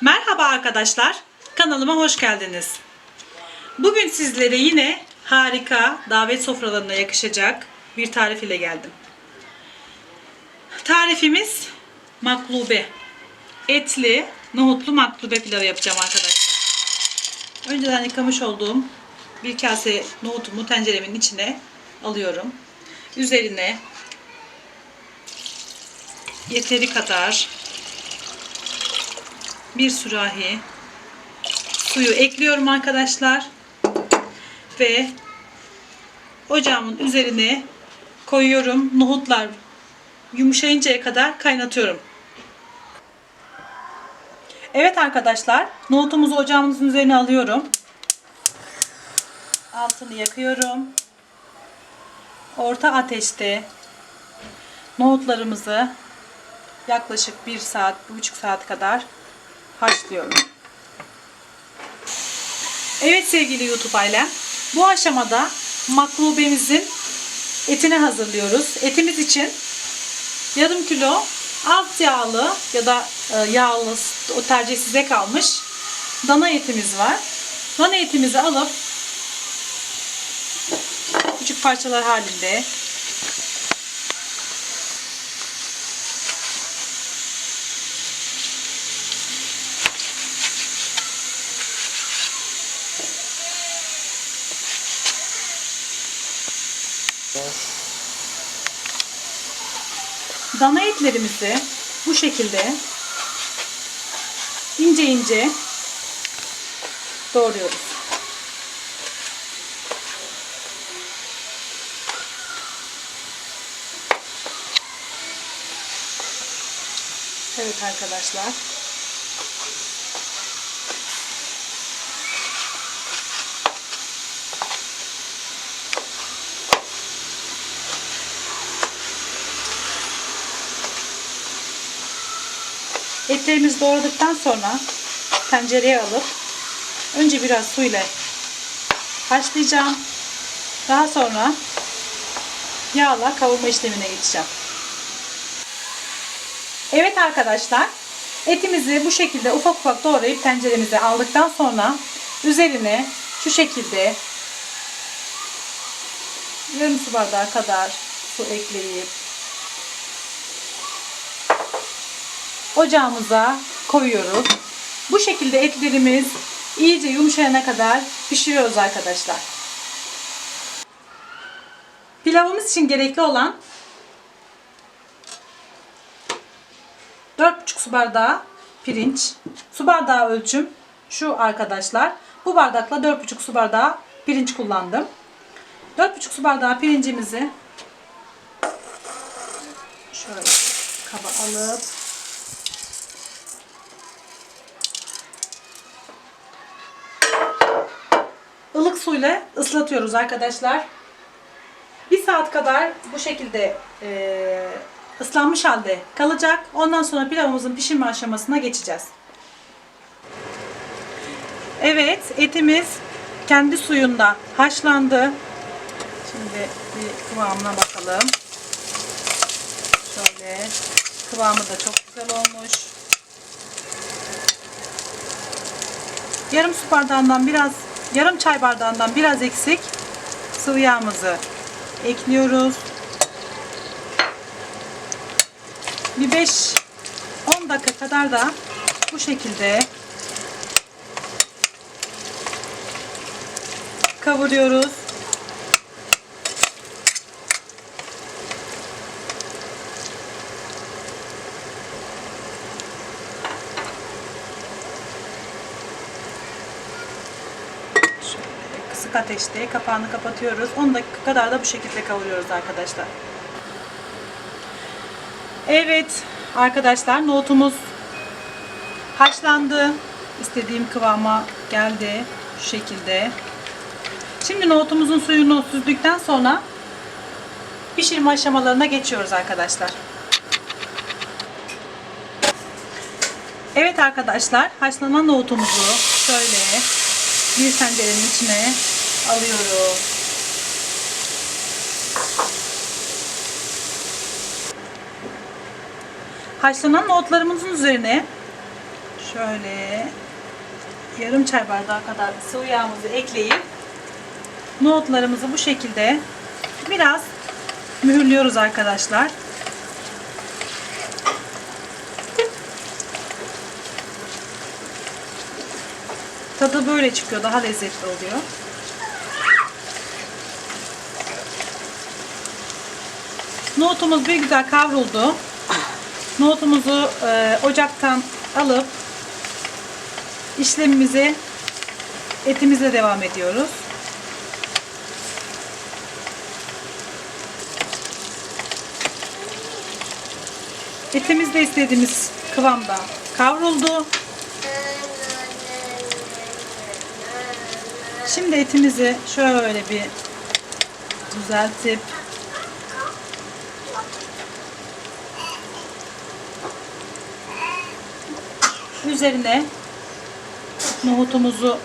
Merhaba arkadaşlar, kanalıma hoş geldiniz. Bugün sizlere yine harika, davet sofralarına yakışacak bir tarif ile geldim. Tarifimiz maklube. Etli, nohutlu maklube pilavı yapacağım arkadaşlar. Önceden yıkamış olduğum bir kase nohutumu tenceremin içine alıyorum. Üzerine yeteri kadar bir sürahi suyu ekliyorum arkadaşlar. Ve ocağımın üzerine koyuyorum. Nohutlar yumuşayıncaya kadar kaynatıyorum. Evet arkadaşlar, nohutumuzu ocağımızın üzerine alıyorum. Altını yakıyorum. Orta ateşte nohutlarımızı yaklaşık 1 saat, 1,5 saat kadar haşlıyorum. Evet sevgili YouTube ailem, bu aşamada maklubemizin etini hazırlıyoruz. Etimiz için yarım kilo az yağlı ya da e, yağlı o tercih size kalmış dana etimiz var. Dana etimizi alıp küçük parçalar halinde Dana etlerimizi bu şekilde ince ince doğruyoruz. Evet arkadaşlar. Etlerimizi doğradıktan sonra tencereye alıp önce biraz suyla haşlayacağım. Daha sonra yağla kavurma işlemine geçeceğim. Evet arkadaşlar etimizi bu şekilde ufak ufak doğrayıp tenceremize aldıktan sonra üzerine şu şekilde yarım su bardağı kadar su ekleyip ocağımıza koyuyoruz. Bu şekilde etlerimiz iyice yumuşayana kadar pişiriyoruz arkadaşlar. Pilavımız için gerekli olan 4,5 su bardağı pirinç. Su bardağı ölçüm şu arkadaşlar. Bu bardakla 4,5 su bardağı pirinç kullandım. 4,5 su bardağı pirincimizi şöyle kaba alıp suyla ıslatıyoruz arkadaşlar. Bir saat kadar bu şekilde e, ıslanmış halde kalacak. Ondan sonra pilavımızın pişirme aşamasına geçeceğiz. Evet etimiz kendi suyunda haşlandı. Şimdi bir kıvamına bakalım. Şöyle kıvamı da çok güzel olmuş. Yarım su bardağından biraz yarım çay bardağından biraz eksik sıvı yağımızı ekliyoruz. Bir 5 10 dakika kadar da bu şekilde kavuruyoruz. Şöyle kısık ateşte kapağını kapatıyoruz. 10 dakika kadar da bu şekilde kavuruyoruz arkadaşlar. Evet arkadaşlar nohutumuz haşlandı. İstediğim kıvama geldi. Şu şekilde. Şimdi nohutumuzun suyunu süzdükten sonra pişirme aşamalarına geçiyoruz arkadaşlar. Evet arkadaşlar haşlanan nohutumuzu şöyle bir tencerenin içine alıyoruz. Haşlanan nohutlarımızın üzerine Şöyle yarım çay bardağı kadar sıvı yağımızı ekleyip nohutlarımızı bu şekilde biraz mühürlüyoruz arkadaşlar. Tadı böyle çıkıyor. Daha lezzetli oluyor. Nohutumuz bir güzel kavruldu. Nohutumuzu e, ocaktan alıp işlemimizi etimizle devam ediyoruz. Etimiz de istediğimiz kıvamda kavruldu. Şimdi etimizi şöyle bir düzeltip üzerine nohutumuzu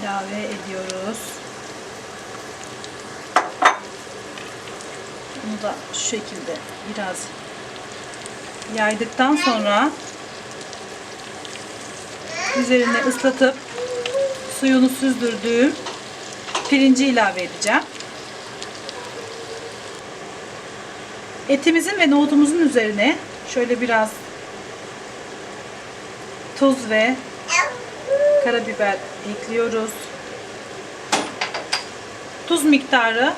ilave ediyoruz. Bunu da şu şekilde biraz yaydıktan sonra üzerine ıslatıp suyunu süzdürdüğüm pirinci ilave edeceğim. Etimizin ve nohutumuzun üzerine şöyle biraz tuz ve karabiber ekliyoruz. Tuz miktarı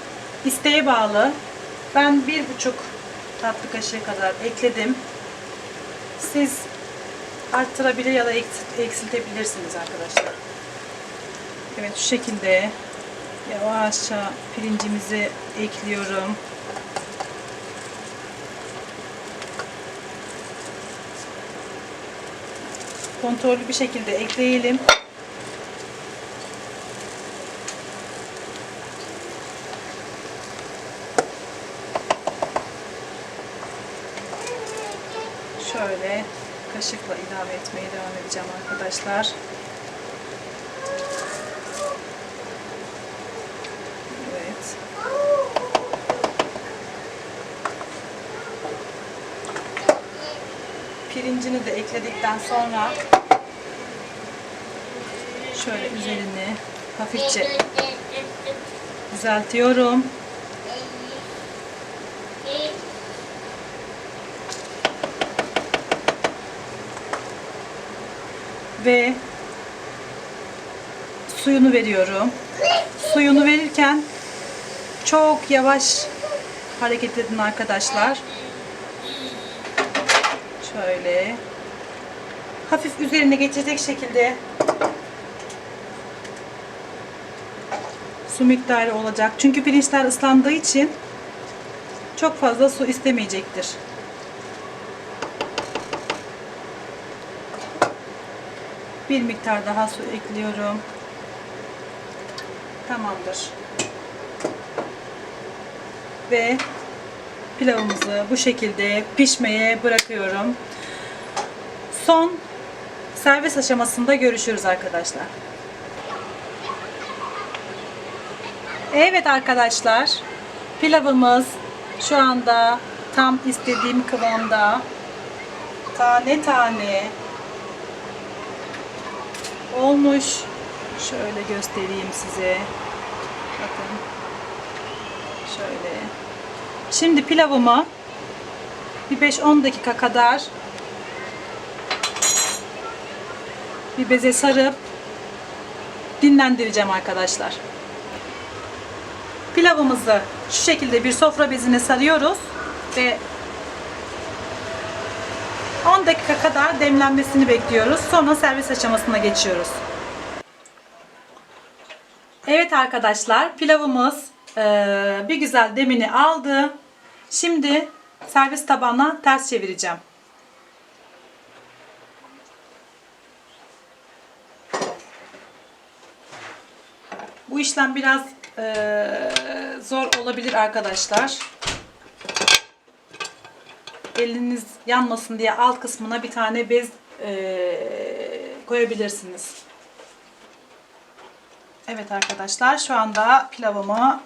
isteğe bağlı. Ben bir buçuk tatlı kaşığı kadar ekledim. Siz arttırabilir ya da eksilt- eksiltebilirsiniz arkadaşlar. Evet şu şekilde yavaşça pirincimizi ekliyorum. Kontrollü bir şekilde ekleyelim. Şöyle kaşıkla ilave etmeye devam edeceğim arkadaşlar. Evet. Pirincini de ekledikten sonra şöyle üzerini hafifçe düzeltiyorum. Ve suyunu veriyorum. Suyunu verirken çok yavaş hareket edin arkadaşlar. Şöyle hafif üzerine geçecek şekilde su miktarı olacak. Çünkü pirinçler ıslandığı için çok fazla su istemeyecektir. Bir miktar daha su ekliyorum. Tamamdır. Ve pilavımızı bu şekilde pişmeye bırakıyorum. Son servis aşamasında görüşürüz arkadaşlar. Evet arkadaşlar. Pilavımız şu anda tam istediğim kıvamda. Tane tane olmuş. Şöyle göstereyim size. Bakın. Şöyle. Şimdi pilavımı bir 5-10 dakika kadar bir beze sarıp dinlendireceğim arkadaşlar. Pilavımızı şu şekilde bir sofra bezine sarıyoruz ve 10 dakika kadar demlenmesini bekliyoruz. Sonra servis aşamasına geçiyoruz. Evet arkadaşlar pilavımız bir güzel demini aldı. Şimdi servis tabağına ters çevireceğim. Bu işlem biraz eee, zor olabilir arkadaşlar. Eliniz yanmasın diye alt kısmına bir tane bez eee, koyabilirsiniz. Evet arkadaşlar şu anda pilavımı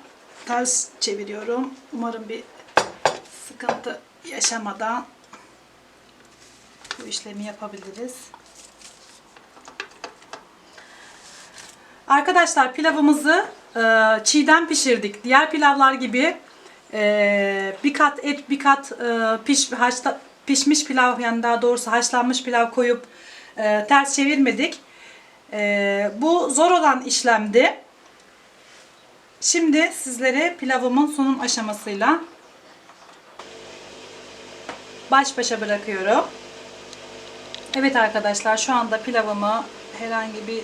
ters çeviriyorum. Umarım bir sıkıntı yaşamadan bu işlemi yapabiliriz. Arkadaşlar pilavımızı e, çiğden pişirdik. Diğer pilavlar gibi e, bir kat et bir kat e, piş, haşla, pişmiş pilav yani daha doğrusu haşlanmış pilav koyup ters çevirmedik. Bu zor olan işlemdi. Şimdi sizlere pilavımın sunum aşamasıyla baş başa bırakıyorum. Evet arkadaşlar şu anda pilavımı herhangi bir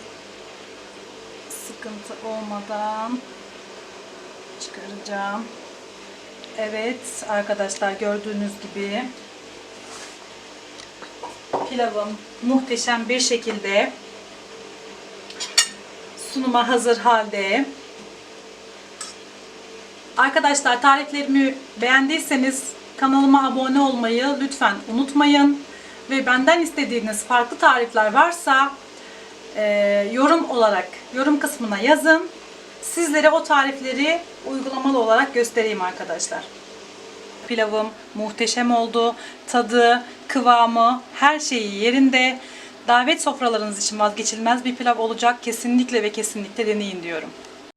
sıkıntı olmadan çıkaracağım. Evet arkadaşlar gördüğünüz gibi pilavım muhteşem bir şekilde sunuma hazır halde. Arkadaşlar tariflerimi beğendiyseniz kanalıma abone olmayı lütfen unutmayın. Ve benden istediğiniz farklı tarifler varsa e, yorum olarak yorum kısmına yazın. Sizlere o tarifleri uygulamalı olarak göstereyim arkadaşlar. Pilavım muhteşem oldu. Tadı, kıvamı, her şeyi yerinde. Davet sofralarınız için vazgeçilmez bir pilav olacak. Kesinlikle ve kesinlikle deneyin diyorum.